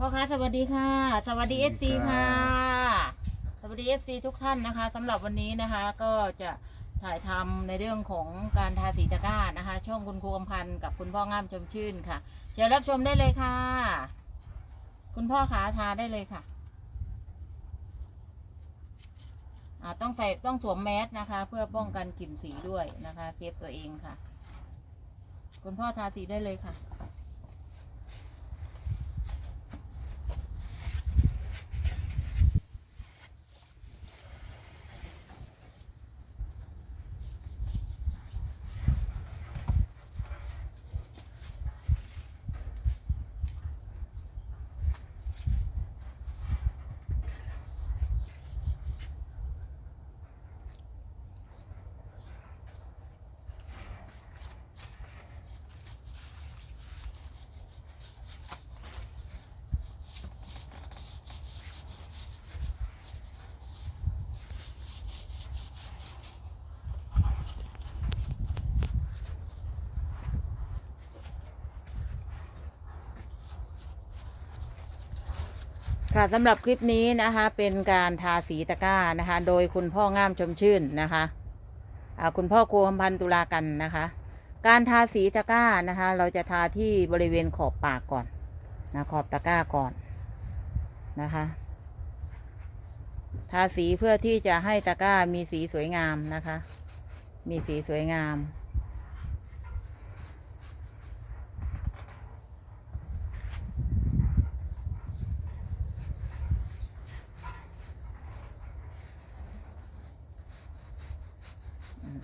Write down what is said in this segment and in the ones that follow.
พ่อค้าสวัสดีค่ะ สวัสดีเอฟซีค่ะ สวัสดีเอฟซีทุกท่านนะคะสำหรับวันนี้นะคะก็จะถ่ายทำในเรื่องของการทาสีตะกร้านะคะ ช่องคุณครูกำพันธ์กับคุณพ่องามชมชื่นค่ะ เชิญรับชมได้เลยค่ะ คุณพ่อขาทาได้เลยค่ะอ่าต้องใส่ต้องสวมแมสนะคะ เพื่อป้องกันกลิ่นสีด้วยนะคะ เซฟตัวเองค่ะ คุณพ่อทาสีได้เลยค่ะ ค่ะสำหรับคลิปนี้นะคะเป็นการทาสีตะกร้านะคะ โดยคุณพ่องามชมชื่นนะคะคุณพ่อครูคำพันตุลากันนะคะ การทาสีตะกร้านะคะ เราจะทาที่บริเวณขอบปากก่อนนะขอบตะกร้าก่อนนะคะ ทาสีเพื่อที่จะให้ตะกร้ามีสีสวยงามนะคะ มีสีสวยงาม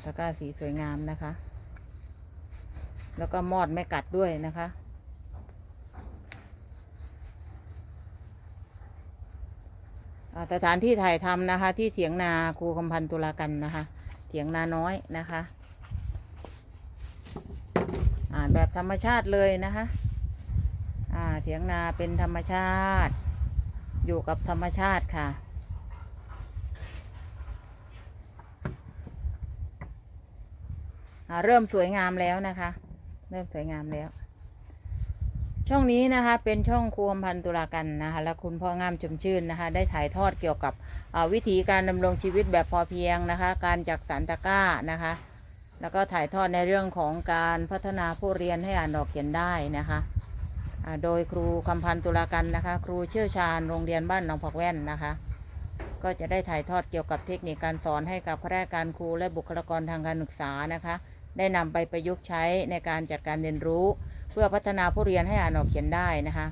ตะกร้าสีสวยงามนะคะ แล้วก็มอดไม่กัดด้วยนะคะ สถานที่ถ่ายทำนะคะ ที่เถียงนาครูคำพันธ์ตุลากันนะคะ เถียงนาน้อยนะคะแบบธรรมชาติเลยนะคะเถียงนาเป็นธรรมชาติ อยู่กับธรรมชาติค่ะ อ่า เริ่มสวยงามแล้วนะคะ เริ่มสวยงามแล้ว ช่องนี้นะคะเป็นช่องครูอำพันตุลากันนะคะ และคุณพ่องามชมชื่นนะคะ ได้ถ่ายทอดเกี่ยวกับวิธีการดำรงชีวิตแบบพอเพียงนะคะ การจักสารตะก้านะคะ แล้วก็ถ่ายทอดในเรื่องของการพัฒนาผู้เรียนให้อ่านออกเขียนได้นะคะโดยครูคำพันตุลากันนะคะ ครูเชี่ยวชาญโรงเรียนบ้านหนองผักแว่นนะคะ ก็จะได้ถ่ายทอดเกี่ยวกับเทคนิคการสอนให้กับข้าราชการครูและบุคลากรทางการศึกษานะคะ ได้นำไปประยุกต์ใช้ในการจัดการเรียนรู้ เพื่อพัฒนาผู้เรียนให้อ่านออกเขียนได้นะคะ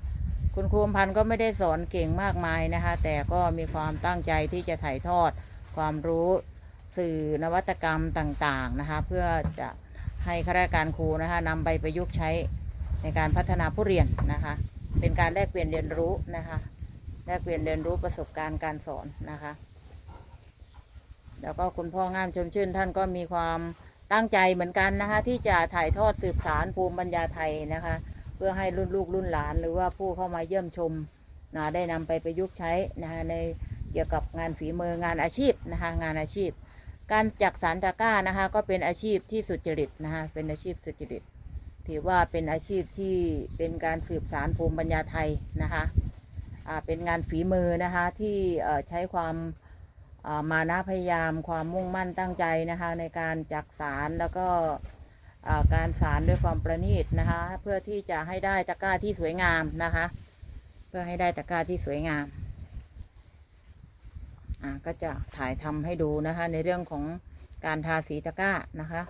คุณครูอำพันธ์ก็ไม่ได้สอนเก่งมากมายนะคะ แต่ก็มีความตั้งใจที่จะถ่ายทอดความรู้สื่อนวัตกรรมต่างๆนะคะ เพื่อจะให้ข้าราชการครูนะคะนำไปประยุกต์ใช้ในการพัฒนาผู้เรียนนะคะ เป็นการแลกเปลี่ยนเรียนรู้นะคะแลกเปลี่ยนเรียนรู้ประสบการณ์การสอนนะคะ แล้วก็คุณพ่องามชมชื่นท่านก็มีความ ตั้งใจเหมือนกันนะคะ ที่จะถ่ายทอดสืบสารภูมิปัญญาไทยนะคะ เพื่อให้รุ่นลูกรุ่นหลาน หรือว่าผู้เข้ามาเยี่ยมชมนะได้นำไปประยุกต์ใช้นะคะในเกี่ยวกับงานฝีมืองานอาชีพนะคะงานอาชีพ การจักสารตะกร้านะคะ ก็เป็นอาชีพที่สุจริตนะคะเป็นอาชีพสุจริต ถือว่าเป็นอาชีพที่เป็นการสืบสารภูมิปัญญาไทยนะคะเป็นงานฝีมือนะคะที่ใช้ความ มานะพยายามความมุ่งมั่นตั้งใจนะคะ ในการจักสารแล้วก็การสารด้วยความประณีตนะคะ เพื่อที่จะให้ได้ตะกร้าที่สวยงามนะคะ เพื่อให้ได้ตะกร้าที่สวยงามอ่าก็จะถ่ายทำให้ดูนะคะ ในเรื่องของการทาสีตะกร้านะคะ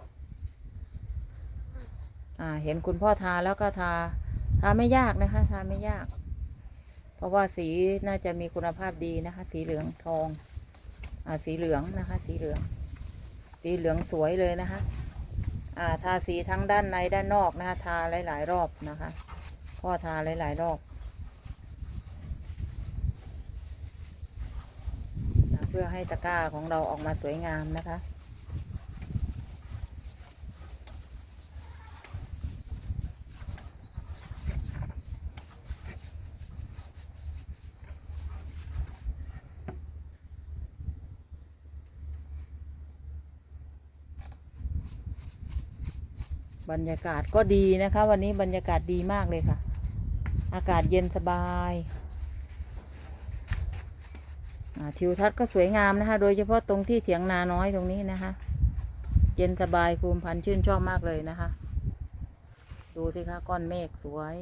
อ่าเห็นคุณพ่อทาแล้วก็ทาทาไม่ยากนะคะ ทาไม่ยาก เพราะว่าสีน่าจะมีคุณภาพดีนะคะ สีเหลืองทอง อ่าสีเหลืองนะคะ สีเหลือง สีเหลืองสวยเลยนะคะ อ่าทาสีทั้งด้านในด้านนอกนะคะทาหลาย ๆ รอบนะคะ พ่อทาหลาย ๆ รอบเพื่อให้ตะกร้าของเราออกมาสวยงามนะคะ บรรยากาศก็ดีนะคะ วันนี้บรรยากาศดีมากเลยค่ะ อากาศเย็นสบายทิวทัศน์ก็สวยงามนะคะ โดยเฉพาะตรงที่เถียงนาน้อยตรงนี้นะคะ เย็นสบายภูมิพันธ์ชื่นชอบมากเลยนะคะ ดูสิคะก้อนเมฆสวย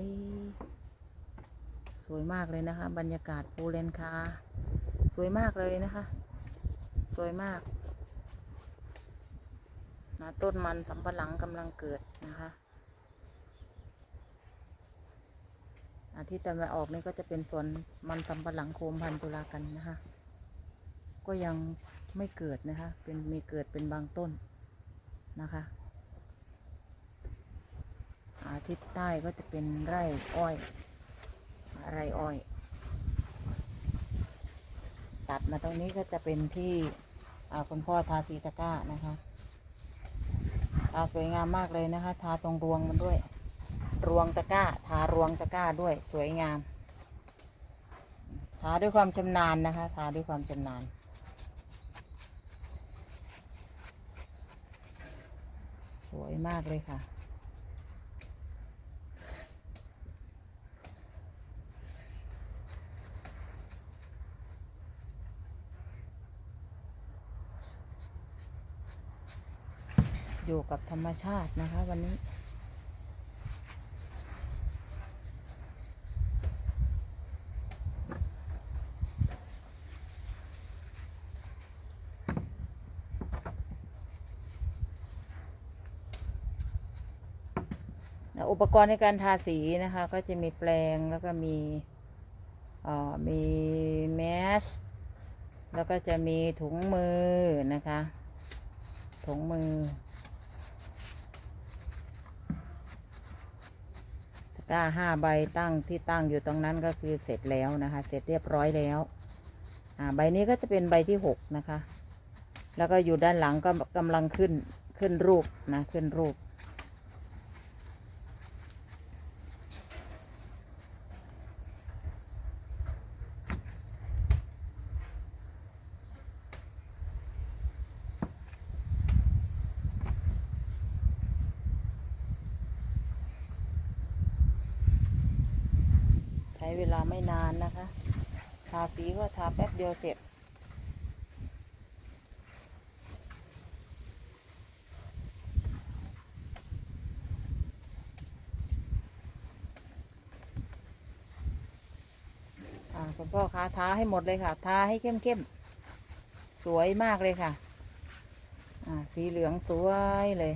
สวยมากเลยนะคะ บรรยากาศภูเรนคา สวยมากเลยนะคะ สวยมาก นะต้นมันสำปะหลังกำลังเกิดนะคะอาที่ตะวันออกนี่ก็จะเป็นสวนมันสำปะหลังโคมพันธุ์ตุลากันนะคะ ก็ยังไม่เกิดนะคะ เป็นมีเกิดเป็นบางต้นนะคะอาทิศใต้ก็จะเป็นไร่อ้อยไร่อ้อย ตัดมาตรงนี้ก็จะเป็นที่คุณพ่อทาสีตะก้านะคะ ทาสวยงามมากเลยนะคะ ทาตรงรวงมันด้วย รวงตะกร้า ทารวงตะกร้าด้วยสวยงาม ทาด้วยความชำนาญนะคะ ทาด้วยความชำนาญ สวยมากเลยค่ะ อยู่กับธรรมชาตินะคะ วันนี้ อุปกรณ์ในการทาสีนะคะ ก็จะมีแปรงแล้วก็มีมีแมสแล้วก็จะมีถุงมือนะคะ ถุงมือ ตะกร้าห้าใบตั้งที่ตั้งอยู่ตรงนั้นก็คือเสร็จแล้วนะคะ เสร็จเรียบร้อยแล้วอ่าใบนี้ก็จะเป็นใบที่หกนะคะ แล้วก็อยู่ด้านหลังก็กำลังขึ้นขึ้นรูปนะขึ้นรูป ช้เวลาไม่นานนะคะ ทาสีก็ทาแป๊บเดียวเสร็จอ่าคุณพ่อคะทาให้หมดเลยค่ะ ทาให้เข้มเข้มๆสวยมากเลยค่ะอ่าสีเหลืองสวยเลย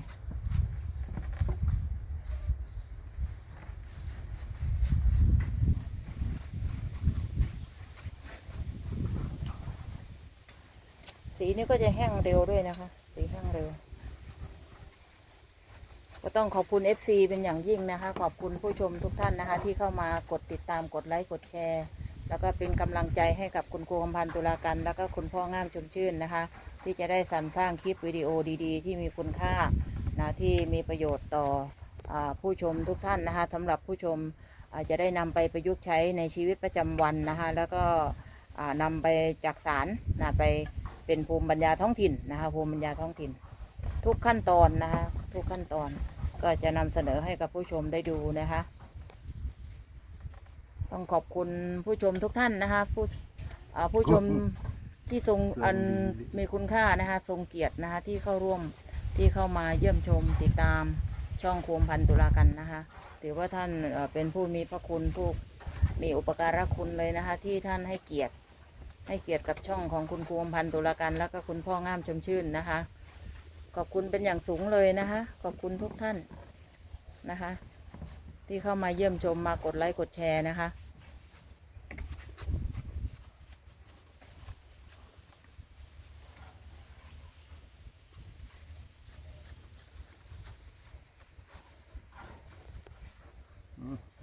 นี้ก็จะแห้งเร็วด้วยนะคะ สีแห้งเร็ว ก็ต้องขอบคุณ FC เป็นอย่างยิ่งนะคะ ขอบคุณผู้ชมทุกท่านนะคะ ที่เข้ามากดติดตามกดไลค์กดแชร์ แล้วก็เป็นกำลังใจให้กับคุณครูคำพันธ์ตุลากันแล้วก็คุณพ่องามชมชื่นนะคะ ที่จะได้สรรสร้างคลิปวิดีโอดีๆ ที่มีคุณค่านะที่มีประโยชน์ต่ออผู้ชมทุกท่านนะคะสำหรับผู้ชมจะได้นำไปประยุกต์ใช้ในชีวิตประจำวันนะคะ แล้วก็อ่านำไปจักสารนะไป เป็นภูมิปัญญาท้องถิ่นนะคะภูมิปัญญาท้องถิ่น ทุกขั้นตอนนะคะทุกขั้นตอนก็จะนำเสนอให้กับผู้ชมได้ดูนะคะ ต้องขอบคุณผู้ชมทุกท่านนะคะ ผู้ผู้ชมที่ทรงอันมีคุณค่านะคะทรงเกียรตินะคะที่เข้าร่วมที่เข้ามาเยี่ยมชมติดตามช่องโคมพันตุลากันนะคะถือว่าท่านเป็นผู้มีพระคุณผู้มีอุปการะคุณเลยนะคะ ที่ท่านให้เกียรติ ให้เกียรติกับช่องของคุณครูอมพันธ์ตุลากันแล้วก็คุณพ่องามชมชื่นนะคะ ขอบคุณเป็นอย่างสูงเลยนะคะ ขอบคุณทุกท่านนะคะ ที่เข้ามาเยี่ยมชมมากดไลค์กดแชร์นะคะ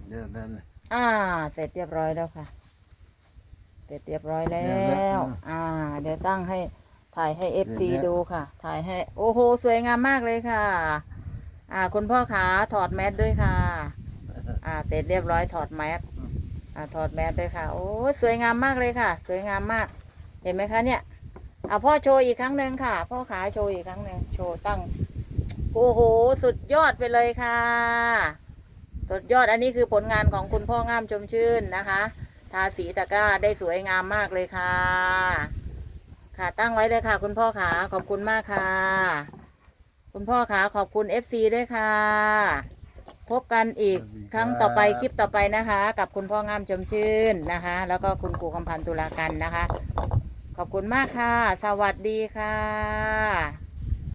เดี๋ยวนั่นอ่า เสร็จเรียบร้อยแล้วค่ะเส ร็จเรียบร้อยแล้เรียบร้อยวอ่า เดี๋ยวตั้งให้ถ่ายให้เอฟซีเรียบร้อยดูค่ะ ถ่ายให้ โอ้โห สวยงามมากเลยค่ะ อ่า คุณพ่อขาถอดแมสด้วยค่ะ อ่า เสร็จเรียบร้อยถอดแมส อ่า ถอดแมสด้วยค่ะ โอ้ยสวยงามมากเลยค่ะ สวยงามมาก เห็นไหมคะเนี่ยเอาพ่อโชว์อีกครั้งหนึ่งค่ะ พ่อขาโชว์อีกครั้งหนึ่งโชว์ตั้ง โอ้โห สุดยอดไปเลยค่ะ สุดยอด อันนี้คือผลงานของคุณพ่องามชมชื่นนะคะ ทาสีตะกร้าได้สวยงามมากเลยค่ะ ค่ะตั้งไว้เลยค่ะ คุณพ่อขาขอบคุณมากค่ะ คุณพ่อขาขอบคุณ FC ด้วยค่ะ พบกันอีกครั้งต่อไปคลิปต่อไปนะคะ กับคุณพ่องามจมชื่นนะคะ แล้วก็คุณครูคำพันธ์ตุลากันนะคะ ขอบคุณมากค่ะ สวัสดีค่ะ